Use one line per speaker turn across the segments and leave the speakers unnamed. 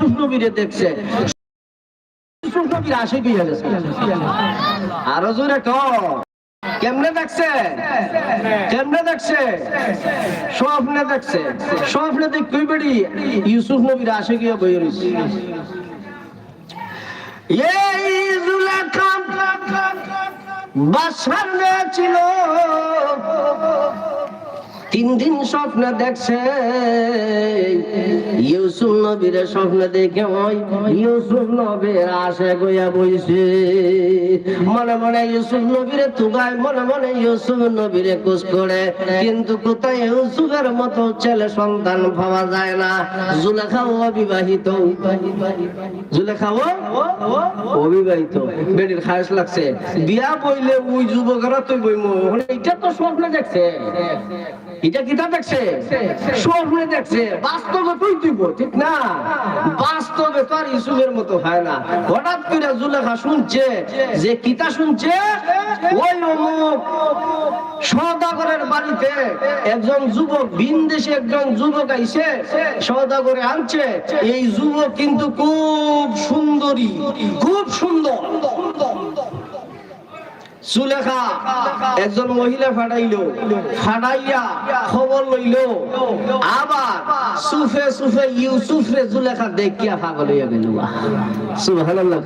ইউসুফ নবীরে দেখছে। ইউসুফ নবীর আসে কি গেছে আরও জোরে ক। কেমনে দেখছে? কেমনে দেখছে? স্বপ্নে দেখছে। স্বপ্নে দেখ কই বেড়ি। ইউসুফ নবীর আসে গিয়ে বই জুলেখা বাসার ছিল তিন দিন স্বপ্ন দেখছে। ইউসুফ নবীর স্বপ্ন দেখে ওই ইউসুফ নবীর আশে গইয়া বইছে। মনে মনে ইউসুফ নবীরে তুগায়, মনে মনে ইউসুফ নবীরে কুস করে। কিন্তু কোথায় ইউসুফের মতো ছেলে সন্তান পাওয়া যায় না? জুলেখা অবিবাহিত। জুলেখা ও অবিবাহিত। বেটির খায়স লাগছে। বিয়া বইলে ওই যুবকেরা তুই বইমো। এটা তো স্বপ্ন দেখছে। এটা কিতা দেখছে? স্বপ্নে দেখছে। বাস্তবে তুই দিব ঠিক না? বাস্তবে তো আর ইসুফের মতো হয় না। হঠাৎ করে জুলেখা শুনছে যে কিতা শুনছে? ওই অমুক সদাগরের বাড়িতে একজন যুবক ভিন দেশে একজন যুবক আইছে সদাগরে আনছে। এই যুবক কিন্তু খুব সুন্দরী, খুব সুন্দর। সুলেখা, একজন মহিলা ফাটাইলো। ফাটাইয়া খবর লইল। আবার সুফে সুফে ইউসুফ জুলেখা দেখিয়া পাগল হইয়া গেল। সুবহানাল্লাহ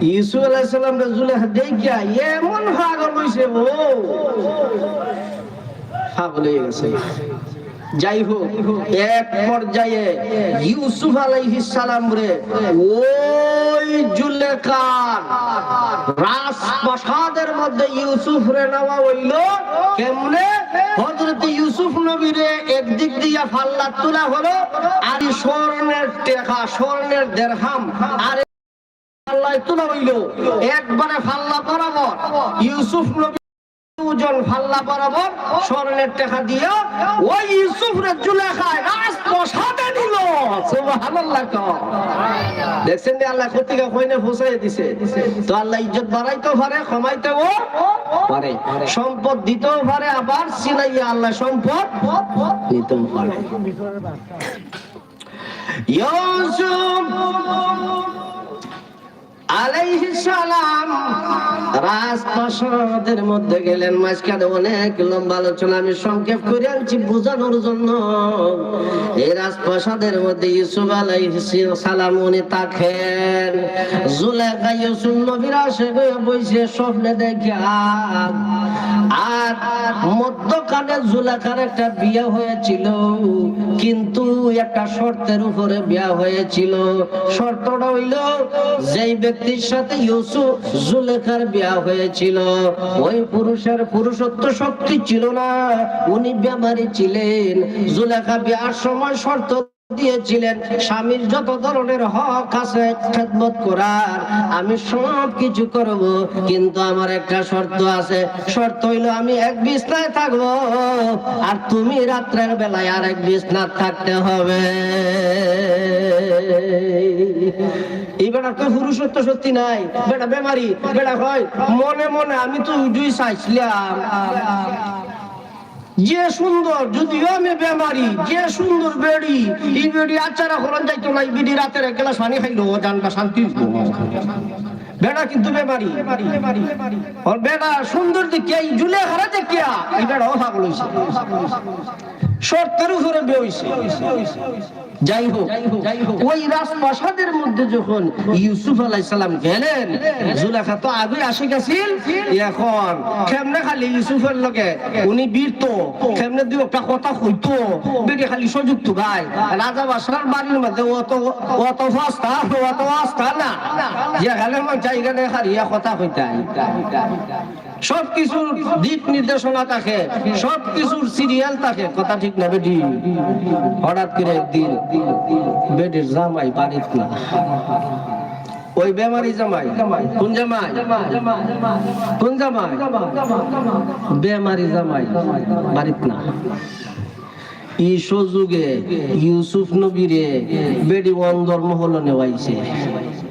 ইউসুফ আলাইহিস সালাম রে জুলেখা দেখিয়া এমন পাগল হইছে ও। পাগল হয়ে গেছে। যাই হোক এক পর্যায়ে ইউসুফ আলাইহিস সালাম রে, ওই জুলেখার রাজপ্রাসাদের মধ্যে ইউসুফ রে নেওয়া হইল। কেমনে? ইউসুফ একদিক দিয়া ফাল্লা তোলা হলো, আর স্বর্ণের টেকা, স্বর্ণের দেড়হাম, আর তোলা হইল। একবারে ফাল্লা বরাবর ইউসুফ নবী দুজন ফাল্লা বরাবর স্বর্ণের টাকা দিয়ে ওই ইউসুফ রে জুলেখায় রাজপ্রসাদে দিল। সুবহানাল্লাহ ক দেখছেন যে আল্লাহ কতিকে কইনে ফুসাই দিছে। তো আল্লাহ ইজ্জত বাড়াইতেও পারে, কমাইতেও পারে। সম্পদ দিতেও পারে, আবার সিনাইয়া আল্লাহ সম্পদ নিতেও পারে। ইউসুফ আলাইহিস সালাম রাজপ্রাসাদের মধ্যে গেলেন। মাঝখানে অনেক লম্বা আলোচনা, আমি সংক্ষেপ করে আনছি বোঝানোর জন্য। এই রাজপ্রাসাদের মধ্যে ইউসুফ আলাইহিস সালাম, উনি থাকেন জুলেখা ইউসুফ নবীর আসে বইছে স্বপ্নে দেখা আর মধ্যখানে জুলেখার একটা বিয়ে হয়েছিল, কিন্তু একটা শর্তের উপরে বিয়ে হয়েছিল। শর্তটা হইল, যেই সাথে ইউসুফ জুলেখার বিয়া হয়েছিল। ওই পুরুষের পুরুষত্ব শক্তি ছিল না। উনি ছিলেন। জুলেখা বিয়ার সময় শর্ত দিয়েছিলেন, স্বামীর যত ধরনের হক আছে খেদমত করার, আমি সব কিছু করব, কিন্তু আমার একটা শর্ত আছে। শর্ত হইল আমি এক বিছনায় থাকব, আর তুমি রাত্রের বেলায় আর এক বিছনা থাকতে হবে। এই বেটা তো সত্যি নাই। বেটা বেমারি বেটা হয় মনে মনে আমি তো চাইছিলাম। যে সুন্দর, যদিও আমি বেমারি, যে সুন্দর বেড়ি, এই বেড়ি আচারা করান যাইতো না বেড়ি রাতের এক গ্লাস পানি খাইলো জানটা শান্তি। বেড়া কিন্তু বেমারি। বেড়া সুন্দর দেখিয়া, এই দেখিয়া, এই উপরে যাই হোক ওই রাজপ্রাসাদের মধ্যে যখন ইউসুফ আলাইহিস গেলেন জুলেখা তো আগে আসে গেছিল এখন কেমনে খালি ইউসুফের লগে? উনি বীরতো কেমনে দুই একটা কথা কইতো? বেটি খালি সুযুক্ত গাই রাজা বাসার বাড়ির মধ্যে অত অত ফাস্তা অত আস্থা না। যেখানে মান চাই গেলে খালি কথা কইতাই। সব কিছুর দিক নির্দেশনা থাকে সব কিছুর সিরিয়াল থাকে। কথা ঠিক না বেটি? হঠাৎ করে একদিন বেটির জামাই বাড়িত না। ওই বেমারি জামাই, কোন জামাই? কোন জামাই? বেমারি জামাই বাড়িত না। ই সুযোগে ইউসুফ নবীরে বেডি অন্দর মহল নেওয়াইছে।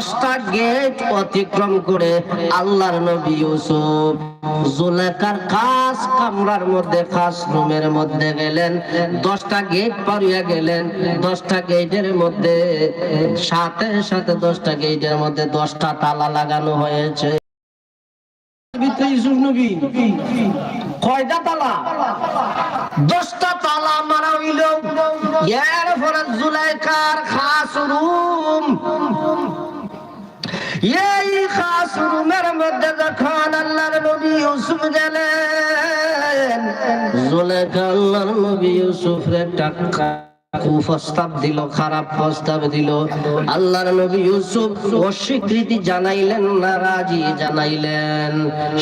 দশটা গেট অতিক্রম করে আল্লাহর নবী ইউসুফ জুলেখার খাস কামরার মধ্যে খাস রুমের মধ্যে গেলেন দশটা গেট পারিয়া গেলেন দশটা গেটের মধ্যে সাথে সাথে দশটা গেটের মধ্যে দশটা তালা লাগানো হয়েছে। ভিতরে ইউসুফ নবী কয়টা তালা? দশটা তালা মারা হইল। এর পরে জুলাইকার খাস রুম এই খাস রুমের মধ্যে যখন আল্লাহর নবী ইউসুফ গেলেন জুলাইকা আল্লাহর নবী ইউসুফের একটা দিল, খারাপ প্রস্তাব দিল। আল্লাহর নবী ইউসুফ অস্বীকৃতি জানাইলেন না রাজি জানাইলেন।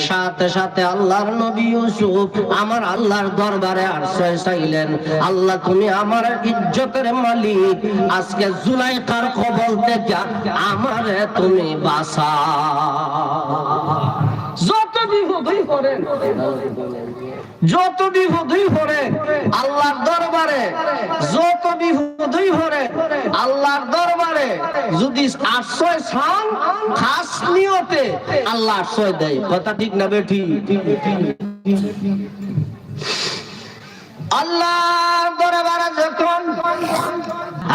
সাথে সাথে আল্লাহর নবী ইউসুফ আমার আল্লাহর দরবারে আশ্রয় চাইলেন। আল্লাহ, তুমি আমার ইজ্জতের মালিক। আজকে জুলাইকার কবল থেকে আমারে তুমি বাসা যত করেন যত বিপদই করে আল্লাহর দরবারে যত বিপদই করে আল্লাহর দরবারে যদি আশ্রয় চান, খাস নিয়তে আল্লাহ আশ্রয় দেয়। কথা ঠিক না বেঠি আল্লাহর দরবারে যখন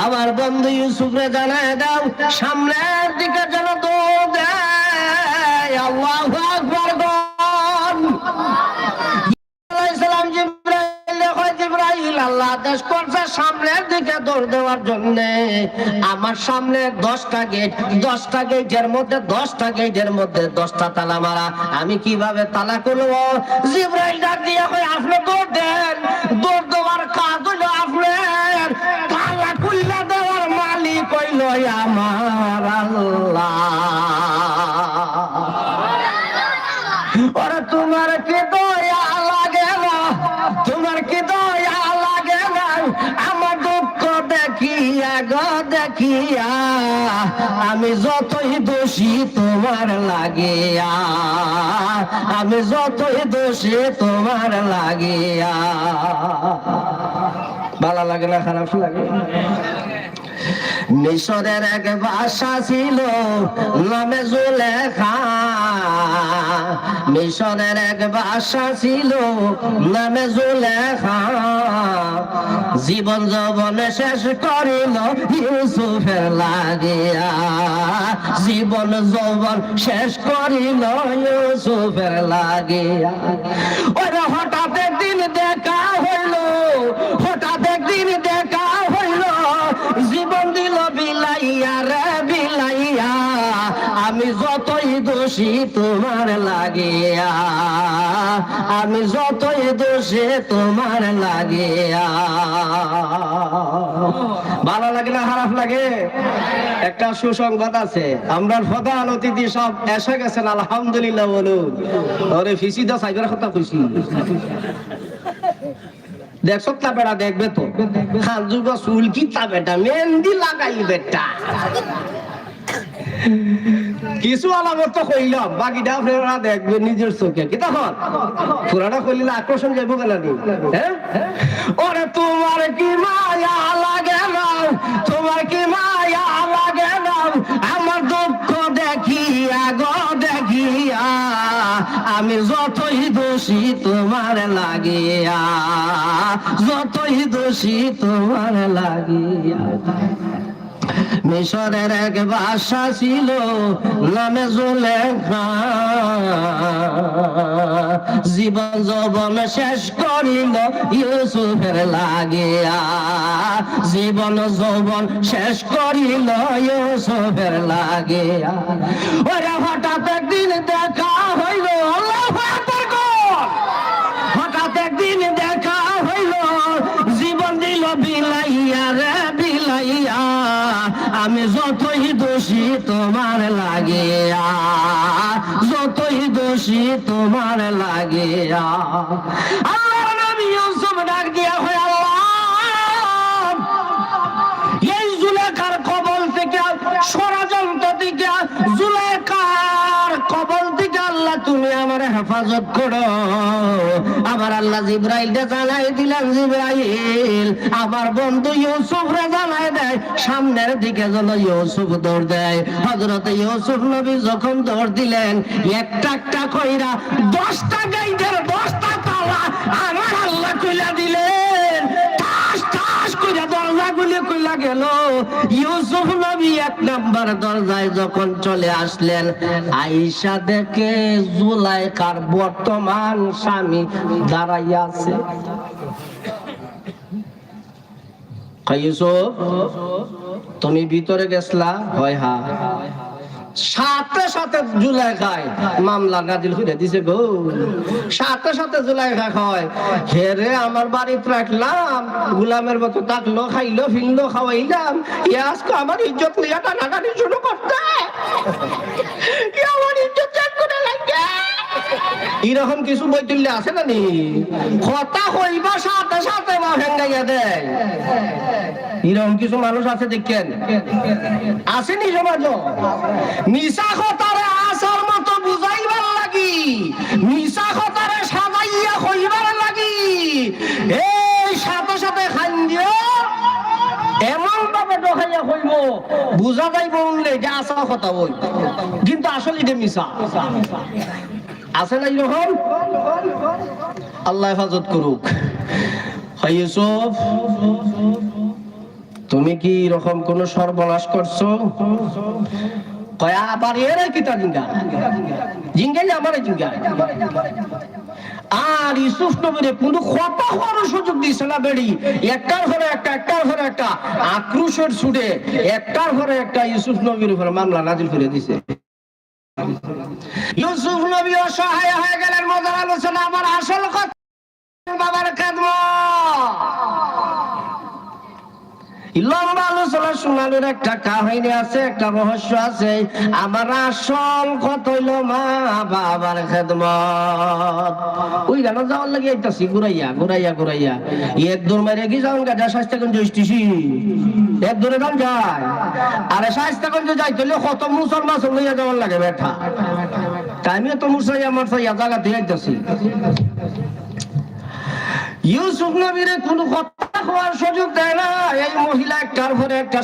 আমার বন্ধু ইউসুফরে জানায় দাও, সামনের দিকে যেন দৌড় দেয়, আল্লাহু আকবার আলাইসালাম আল্লাহ আদেশ করছে সামনের দিকে দৌড় দেওয়ার জন্য। আমার সামনে দশটা গেট দশটা গেটের মধ্যে, দশটা গেটের মধ্যে দশটা তালা মারা। আমি কীভাবে তালা করব জিব্রাইল ডাক দিয়ে কয়, আপনি দৌড় দেন। দৌড় দেওয়ার কাজ হইল আপনার। তালা দেওয়ার মালিক হইল আমার আল্লাহ ওরে তোমার কি দয়া লাগে না তোমার কি দয়া লাগে না আমার দুঃখ দেখিয়া গো, দেখিয়া। আমি যতই দোষী তোমার লাগিয়া। আমি যতই দোষী তোমার লাগিয়া। ভালো লাগে না, খারাপ লাগে? মিশরের এক ভাষা ছিল, নামে জুলেখা মিশরের এক বাসা ছিল, নামে জুলেখা। জীবন যৌবন শেষ করিল ইউসুফের লাগিয়া। জীবন যৌবন শেষ করিল ইউসুফের লাগিয়া। দোষী তোমার লাগিয়া। আমি যতই দোষী তোমার লাগিয়া। ভালো লাগে না, খারাপ লাগে? একটা সুসংবাদ আছে, আমরা প্রধান অতিথি সব এসে গেছেন, আলহামদুলিল্লাহ বলুন। ওরে ফিসি দা, সাইবার কথা খুশি দেখছ তা বেটা দেখবে তো? খান যুগ চুল কি তা বেটা? মেহেন্দি লাগাই বেটা। কিছু আলামত কইলাম, বাকিটা আপনারা দেখবেন নিজের চোখে। কি তখন? পুরাটা কইলে আকর্ষণ যাব কেন নি? হ্যাঁ? ওরে তোমার কি মায়া লাগে না? তোমার কি মায়া লাগে না? আমার দুঃখ দেখিয়া গো, দেখিয়া আমি যতই দোষী তোমার লাগিয়া, যতই দোষী তোমার লাগিয়া। মিশরের এক বাসা ছিল, নামে জুলেখা। জীবন যৌবন শেষ করিল, ইউসুফের লাগিয়া। জীবন যৌবন শেষ করিল, ইউসুফের লাগিয়া। ওরা হঠাৎ একদিন আমি যতই দোষী তোমার লাগিয়া, যতই দোষী তোমার লাগিয়া, আল্লাহর নবী ইউসুফ ডাক দিয়া হয় হেফাজত করো। আমার আল্লাহ জিব্রাইল জানাই দিলাম জিব্রাইল, আমার বন্ধু ইউসুফ রে জানাই দেয়, সামনের দিকে যেন ইউসুফ দৌড় দেয়। হজরত ইউসুফ নবী যখন দৌড় দিলেন, একটা একটা কইরা, দশটা গাইদের দশটা তালা আমার আল্লাহ কইলা দিলেন। কইলা গেল। ইউসুফ নবী এক নাম্বার দরজায় যখন চলে আসলেন আইসা দেখে জুলাইকার বর্তমান স্বামী দাঁড়াইয়া আছে। তুমি ভিতরে গেছলা? হয় হা সাথে সাথে জুলাই খায়। মামলা দিছে গো। সাথে সাথে জুলাই খা হয়। হেরে আমার বাড়িতে রাখলাম, গুলামের মতো ডাকলো খাইলো, ফিনলো, খাওয়াইলাম। ইয়াসকে আমার ইজ্জত লিয়া টানাটানি শুরু করতে। আমার ইজ্জত চেক করে লাগে? এরকম কিছু বই তুললে আছে না নি কথা হইবা সাথে সাথে মা ভেঙ্গাইয়া দেয়। এরকম কিছু মানুষ আছে দেখেন? আসেনি সমাজ? মিশা কথারে আসার মতো বুঝাইবার লাগি। মিশা কথারে সাজাইয়া কইবার লাগি। এই সাথে সাথে খান দিও এমন ভাবে ডকাইয়া কইব, বুঝা যাইব উনলে যে আসা কথা বই। কিন্তু আসলে এটা মিশা। আছে না এরকম? আল্লাহ হেফাজত করুক। ইউসুফ, তুমি কি এরকম কোন সর্বনাশ করছ? আর ইউসুফ সুযোগ দিছে না বেড়ি। একটার ঘরে একটা, একটার ঘরে একটা। আক্রোশের ছুটে একটার ঘরে একটা ইউসুফ নবীর উপরে মামলা নাজিল করে দিছে। ইউসুফ নবী অসহায় হয়ে গেলেন, মজার আলোচনা। আমার আসল কথা লম্বা আলোচনা একটা কাহিনী আছে, একটা রহস্য আছে। আমার আসল কত হইল মা বাবার খেদমত। ওই গান যাওয়ার লাগে আইতাছি, ঘুরাইয়া ঘুরাইয়া ঘুরাইয়া। এক দূর মেরে কি যাওন গাজা স্বাস্থ্যগঞ্জ স্টেশি এক দূরে দাম যায়। আরে স্বাস্থ্যগঞ্জ যাই তাহলে কত মুসলমান লইয়া যাওয়ার লাগে বেঠা আমিও তো মুসাইয়া, মারসাইয়া জায়গা দিয়ে আইতাছি। ইউসুফ নবীরে কথা হওয়ার সুযোগ দেয় না। এই মহিলা একটার একটা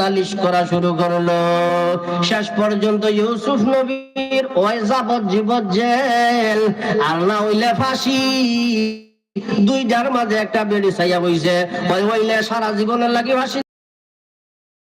নালিশ করা শুরু করল। শেষ পর্যন্ত ইউসুফ নবীর ওই যাবজ্জীবন জেল, আর না হইলে ফাঁসি। দুইটার মাঝে একটা বেড়ি চাইয়া বইছে। ওই হইলে সারা জীবনের লাগে ফাঁসি